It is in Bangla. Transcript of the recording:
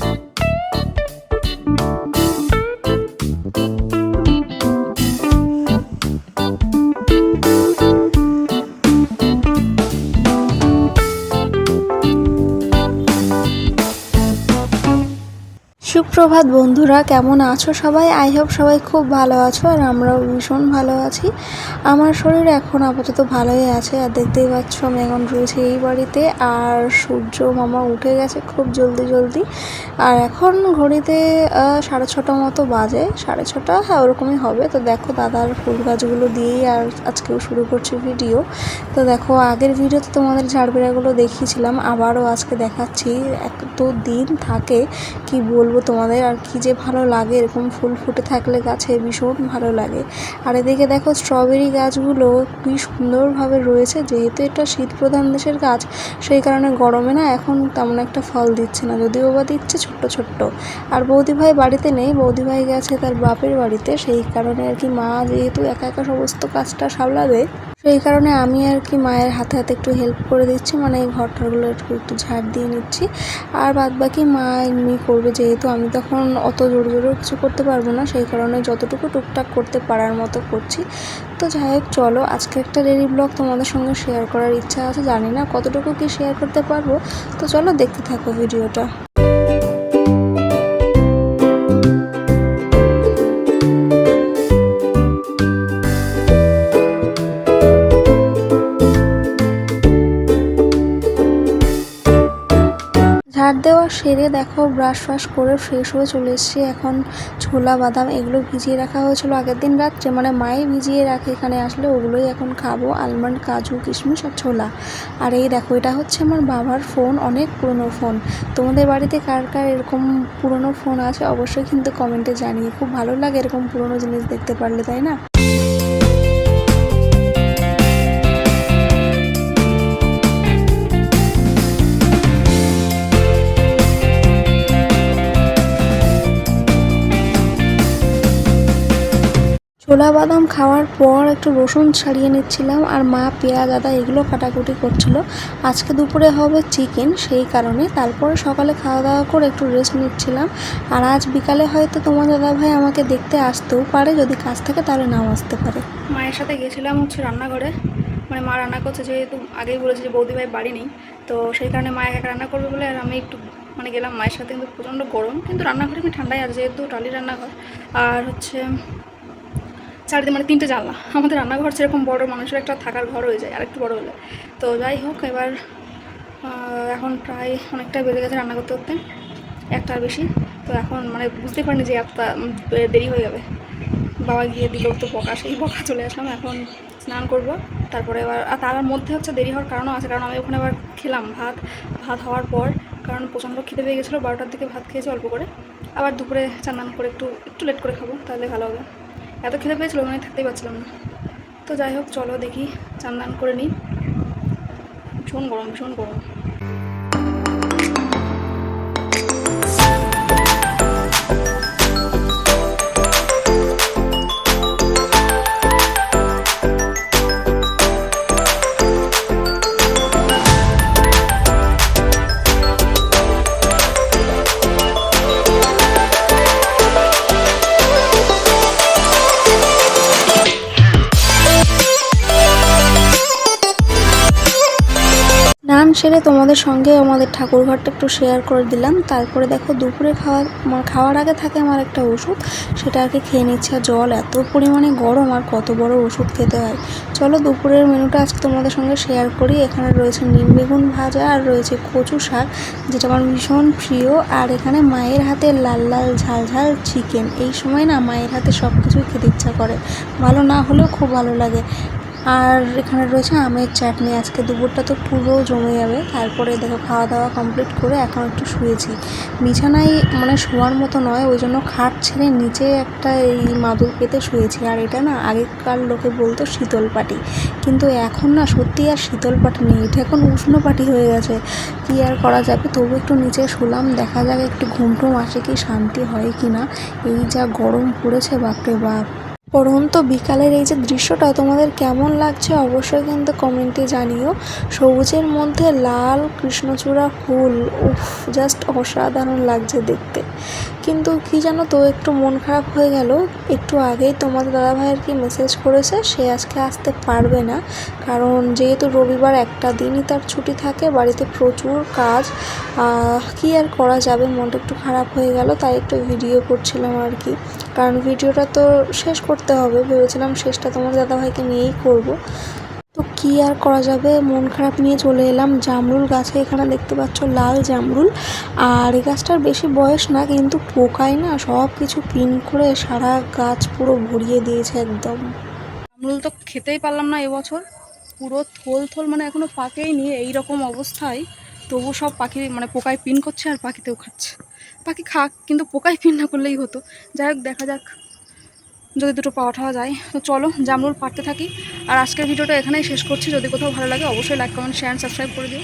Thank you. সুপ্রভাত বন্ধুরা, কেমন আছো সবাই? আই হোপ সবাই খুব ভালো আছো আর আমরাও ভীষণ ভালো আছি। আমার শরীর এখন আপাতত ভালোই আছে আর দেখতেই পাচ্ছ এখন রয়েছি এই বাড়িতে আর সূর্য মামা উঠে গেছে খুব জলদি জলদি। আর এখন ঘড়িতে সাড়ে ছটা মতো বাজে, সাড়ে ছটা হ্যাঁ ওরকমই হবে। তো দেখো দাদার ফুল গাছগুলো দিয়েই আর আজকেও শুরু করছি ভিডিও তো দেখো আগের ভিডিওতে তোমাদের ঝাড়বেড়াগুলো দেখিয়েছিলাম, আবারও আজকে দেখাচ্ছি। এত দিন থাকে, কি বলব তোমাদের আর কি যে ভালো লাগে, এরকম ফুল ফুটে থাকলে গাছে ভীষণ ভালো লাগে। আর এদিকে দেখো স্ট্রবেরি গাছগুলো কি সুন্দরভাবে রয়েছে, যেহেতু এটা শীত প্রধান দেশের গাছ, সেই কারণে গরমে না এখন তেমন একটা ফল দিচ্ছে না, যদিও বা দিচ্ছে ছোট্ট ছোট্ট। আর বৌদি ভাই বাড়িতে নেই বৌদি ভাই গেছে তার বাপের বাড়িতে, সেই কারণে আর কি মা যেহেতু একা একা সমস্ত কাজটা সামলাবে সেই কারণে আমি আর কি মায়ের হাতে হাতে একটু হেল্প করে দিচ্ছি মানে এই ঘরটাগুলো একটু একটু ঝাড় দিয়ে নিচ্ছি। আর বাদ বাকি মা এমনি করবে, যেহেতু আমি তখন অত জোরে জোরেও কিছু করতে পারব না, সেই কারণে যতটুকু টুকটাক করতে পারার মতো করছি। তো যাই হোক, চলো, আজকে একটা ডেলি ব্লগ তোমাদের সঙ্গে শেয়ার করার ইচ্ছা আছে, জানি না কতটুকু কি শেয়ার করতে পারব। তো চলো, দেখতে থাকো ভিডিওটা ঝাড় দেওয়া সেরে দেখো ব্রাশ ফ্রাশ করে ফ্রেশ হয়ে চলে এসেছি। এখন ছোলা, বাদাম এগুলো ভিজিয়ে রাখা হয়েছিল আগের দিন রাত্রে। মানে মায়ে ভিজিয়ে রাখে এখানে আসলে, ওগুলোই এখন খাব। আলমন্ড কাজু, কিশমিশ আর ছোলা। আর এই দেখো, এটা হচ্ছে আমার বাবার ফোন অনেক পুরনো ফোন তোমাদের বাড়িতে কার কার এরকম পুরনো ফোন আছে? অবশ্যই কিন্তু কমেন্টে জানিয়ে, খুব ভালো লাগে এরকম পুরনো জিনিস দেখতে পারলে, তাই না? ছোলা বাদাম খাওয়ার পর একটু রসুন ছাড়িয়ে নিচ্ছিলাম আর মা পেঁয়াজ আদা এগুলো কাটাকুটি করছিল। আজকে দুপুরে হবে চিকেন, সেই কারণে। তারপরে সকালে খাওয়া দাওয়া করে একটু রেস্ট নিচ্ছিলাম। আর আজ বিকালে হয়তো তোমার দাদা ভাই আমাকে দেখতে আসতেও পারে, যদি কাজ থাকে তাহলে নাও আসতে পারে। মায়ের সাথে গেছিলাম হচ্ছে রান্নাঘরে। মানে মা রান্না করছে, যেহেতু আগেই বলেছে যে বৌদি ভাই বাড়ি নেই। তো সেই কারণে মা একা রান্না করবে বলে আর আমি একটু মানে গেলাম। মায়ের সাথে কিন্তু প্রচণ্ড গরম। কিন্তু রান্নাঘরে আমি ঠান্ডাই আছে, যেহেতু টালি রান্নাঘর। আর হচ্ছে চারিদিকে মানে তিনটে জানলা। আমাদের রান্নাঘর সেরকম বড়, মানুষের একটা থাকার ঘর হয়ে যায় আর একটু বড় হলে। তো যাই হোক, এবার এখন প্রায় অনেকটা বেজে গেছে রান্না করতে করতে একটার বেশি। তো এখন মানে বুঝতে পারিনি যে একটা দেরি হয়ে যাবে। বাবা গিয়ে দিল তো বকা সেই বকা চলে আসলাম, এখন স্নান করব। তারপরে এবার, আর তার মধ্যে হচ্ছে দেরি হওয়ার কারণও আছে, কারণ আমি ওখানে আবার খেলাম ভাত ভাত হওয়ার পর, কারণ প্রচণ্ড খিদে পেয়ে গেছিল, বারোটার দিকে ভাত খেয়েছি অল্প করে। আবার দুপুরে চান্নান করে একটু একটু লেট করে খাব, তাহলে ভালো হবে। এত খিদে পেয়েছিলো মানে থাকতেই পারছিলাম না। তো যাই হোক, চলো দেখি চান করে নিই। ভীষণ গরম ভীষণ গরম। স্নান সেরে তোমাদের সঙ্গে আমাদের ঠাকুর ঘরটা একটু শেয়ার করে দিলাম। তারপরে দেখো দুপুরে খাওয়া খাওয়ার আগে থাকে আমার একটা ওষুধ। সেটা আর কি খেয়ে নিচ্ছে জল এত পরিমাণে গরম আর কত বড় ওষুধ খেতে হয়। চলো দুপুরের মেনুটা আজকে তোমাদের সঙ্গে শেয়ার করি। এখানে রয়েছে নিম বেগুন ভাজা আর রয়েছে কচু শাক, যেটা আমার ভীষণ প্রিয়। আর এখানে মায়ের হাতে লাল লাল ঝাল ঝাল চিকেন এই সময় না মায়ের হাতে সব কিছুই খেতে ইচ্ছা করে। ভালো না হলেও খুব ভালো লাগে। আর এখানে রয়েছে আমের চাটনি। আজকে দুপুরটা তো পুরো জমে যাবে। তারপরে দেখো খাওয়া দাওয়া কমপ্লিট করে এখন একটু শুয়েছি। বিছানায় মানে শোয়ার মতো নয়, ওই জন্য খাট ছেড়ে নিচে একটা এই মাদুর পেতে শুয়েছি। আর এটা না আগেকার লোকে বলতো শীতল পাটি। কিন্তু এখন না সত্যি আর শীতল পাটি নেই। এটা এখন উষ্ণ পাটি হয়ে গেছে। কী আর করা যাবে? তবু একটু নিচে শুলাম, দেখা যাক একটু ঘুম টুম আসে কি শান্তি হয় কি না। এই যা গরম পড়েছে, বাপরে বাপ। পরন্ত বিকালের এই যে দৃশ্যটা তোমাদের কেমন লাগছে অবশ্যই কিন্তু কমেন্টে জানিও। সবুজের মধ্যে লাল কৃষ্ণচূড়া ফুল, উফ জাস্ট অসাধারণ লাগছে দেখতে। কিন্তু কি জানো তো, একটু মন খারাপ হয়ে গেল। একটু আগেই তোমাদের দাদাভাইয়ের কি মেসেজ করেছে, সে আজকে আসতে পারবে না। কারণ যেহেতু রবিবার একটা দিনই তার ছুটি থাকে, বাড়িতে প্রচুর কাজ কি আর করা যাবে? মনটা একটু খারাপ হয়ে গেল, তাই একটু ভিডিও করছিলাম আর কি। কারণ ভিডিওটা তো শেষ করতে হবে। ভেবেছিলাম শেষটা তোমার দাদাভাইকে নিয়েই করব। তো কি আর করা যাবে? মন খারাপ নিয়ে চলে এলাম জামরুল গাছে। এখানে দেখতে পাচ্ছ লাল জামরুল। আর এই গাছটার বেশি বয়স না, কিন্তু পোকায় না সব কিছু পিন করে সারা গাছ পুরো ভরিয়ে দিয়েছে একদম। জামরুল তো খেতেই পারলাম না এবছর। পুরো থোল থোল মানে এখনও পাকেই নিয়ে এই রকম অবস্থায়। তবু সব পাখি মানে পোকায় পিন করছে আর পাখিতেও খাচ্ছে। পাখি খাক, কিন্তু পোকায় পিন না করলেই হতো। যাই হোক, দেখা যাক। যদি দুটো পাওয়া যায়, তো চলো জামরুল পাড়তে থাকি। আর আজকের ভিডিওটা এখানেই শেষ করছি। যদি কোথাও ভালো লাগে, অবশ্যই লাইক কমেন্ট শেয়ার সাবস্ক্রাইব করে দিও।